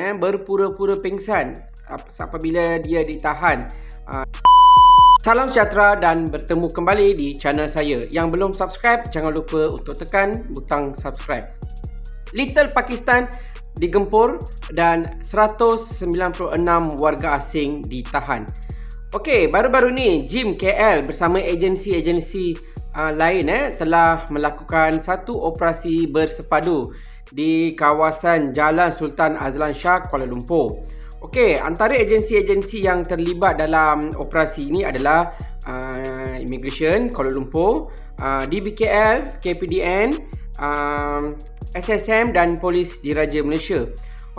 eh, berpura-pura pingsan apabila dia ditahan. Uh, salam sejahtera dan bertemu kembali di channel saya. Yang belum subscribe, jangan lupa untuk tekan butang subscribe. Little Pakistan digempur dan 196 warga asing ditahan. Okey, baru-baru ni Jim KL bersama agensi-agensi uh, lain eh telah melakukan satu operasi bersepadu di kawasan Jalan Sultan Azlan Shah Kuala Lumpur. Okey, antara agensi-agensi yang terlibat dalam operasi ini adalah uh, Immigration Kuala Lumpur, uh, DBKL, KPDN, uh, SSM dan Polis Diraja Malaysia.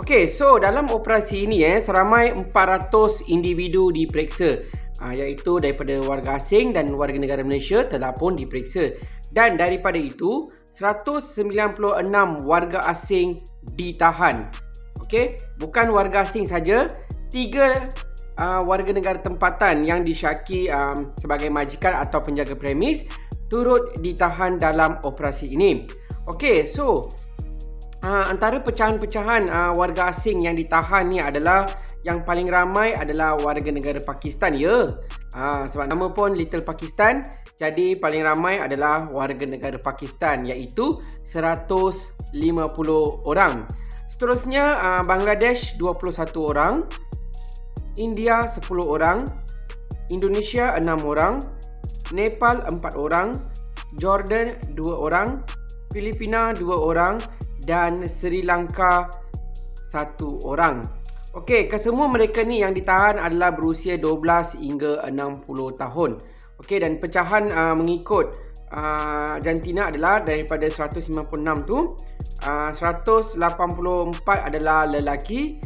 Okey, so dalam operasi ini eh seramai 400 individu diperiksa uh, iaitu daripada warga asing dan warga negara Malaysia telah pun diperiksa. Dan daripada itu 196 warga asing ditahan. Okey, bukan warga asing saja, tiga uh, warga negara tempatan yang disyaki um, sebagai majikan atau penjaga premis turut ditahan dalam operasi ini. Okey, so uh, antara pecahan-pecahan uh, warga asing yang ditahan ni adalah yang paling ramai adalah warga negara Pakistan ya. Uh, sebab nama pun Little Pakistan jadi paling ramai adalah warga negara Pakistan iaitu 150 orang. Seterusnya uh, Bangladesh 21 orang, India 10 orang, Indonesia 6 orang, Nepal 4 orang, Jordan 2 orang, Filipina 2 orang dan Sri Lanka 1 orang. Okey, kesemua mereka ni yang ditahan adalah berusia 12 hingga 60 tahun. Okey dan pecahan uh, mengikut uh, Argentina adalah daripada 196 tu uh, 184 adalah lelaki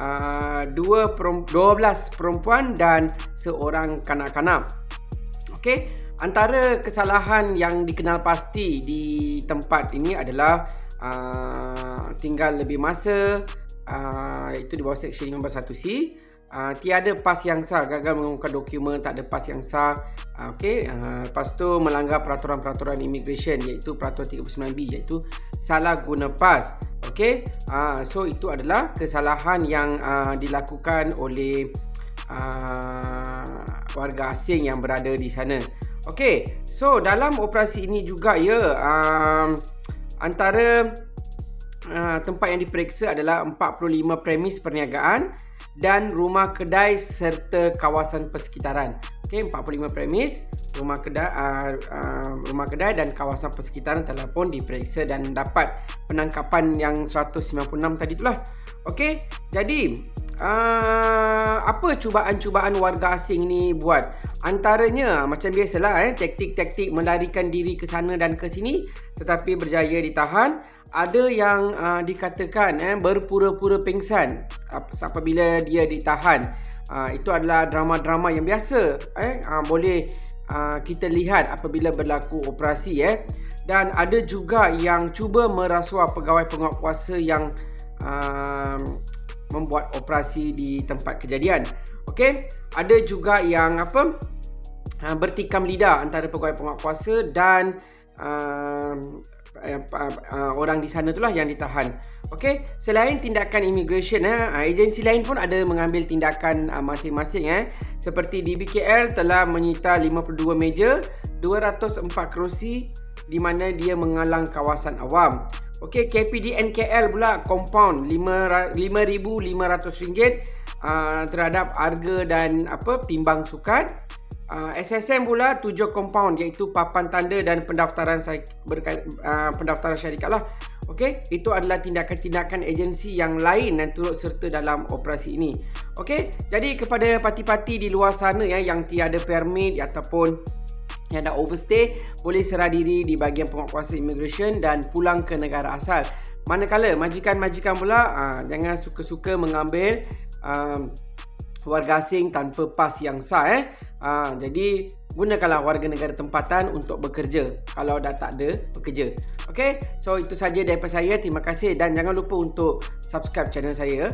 uh, 2 12 perempuan dan seorang kanak-kanak. Okey, antara kesalahan yang dikenal pasti di tempat ini adalah uh, tinggal lebih masa uh, itu di bawah seksyen 501C uh, tiada pas yang sah. Gagal mengumumkan dokumen tak ada pas yang sah. Uh, okey uh, lepas tu melanggar peraturan-peraturan immigration iaitu peraturan 39B iaitu salah guna pas. Okey uh, so itu adalah kesalahan yang uh, dilakukan oleh uh, warga asing yang berada di sana. Okey so dalam operasi ini juga ya uh, antara uh, tempat yang diperiksa adalah 45 premis perniagaan dan rumah kedai serta kawasan persekitaran. Okey, 45 premis, rumah kedai uh, uh, rumah kedai dan kawasan persekitaran telah pun diperiksa dan dapat penangkapan yang 196 tadi itulah. Okey, jadi uh, apa cubaan-cubaan warga asing ni buat? Antaranya macam biasalah eh taktik-taktik melarikan diri ke sana dan ke sini tetapi berjaya ditahan ada yang uh, dikatakan eh, berpura-pura pingsan apabila dia ditahan. Uh, itu adalah drama-drama yang biasa. Eh, uh, boleh uh, kita lihat apabila berlaku operasi. Eh. Dan ada juga yang cuba merasuah pegawai penguatkuasa yang uh, membuat operasi di tempat kejadian. Okey, ada juga yang apa? Uh, bertikam lidah antara pegawai penguatkuasa dan uh, uh, uh, orang di sana itulah yang ditahan. Okey, selain tindakan immigration eh, agensi lain pun ada mengambil tindakan uh, masing-masing eh. Seperti DBKL telah menyita 52 meja, 204 kerusi di mana dia mengalang kawasan awam. Okey, KPDNKL pula compound RM5,500 uh, terhadap harga dan apa timbang sukat. Uh, SSM pula tujuh compound iaitu papan tanda dan pendaftaran uh, pendaftaran syarikat lah. Okey, itu adalah tindakan-tindakan agensi yang lain yang turut serta dalam operasi ini. Okey, jadi kepada parti-parti di luar sana ya yang tiada permit ataupun yang dah overstay boleh serah diri di bahagian penguatkuasa immigration dan pulang ke negara asal. Manakala majikan-majikan pula uh, jangan suka-suka mengambil uh, warga asing tanpa pas yang sah eh. Ha, jadi gunakanlah warga negara tempatan untuk bekerja kalau dah tak ada bekerja. Okey. So itu saja daripada saya. Terima kasih dan jangan lupa untuk subscribe channel saya.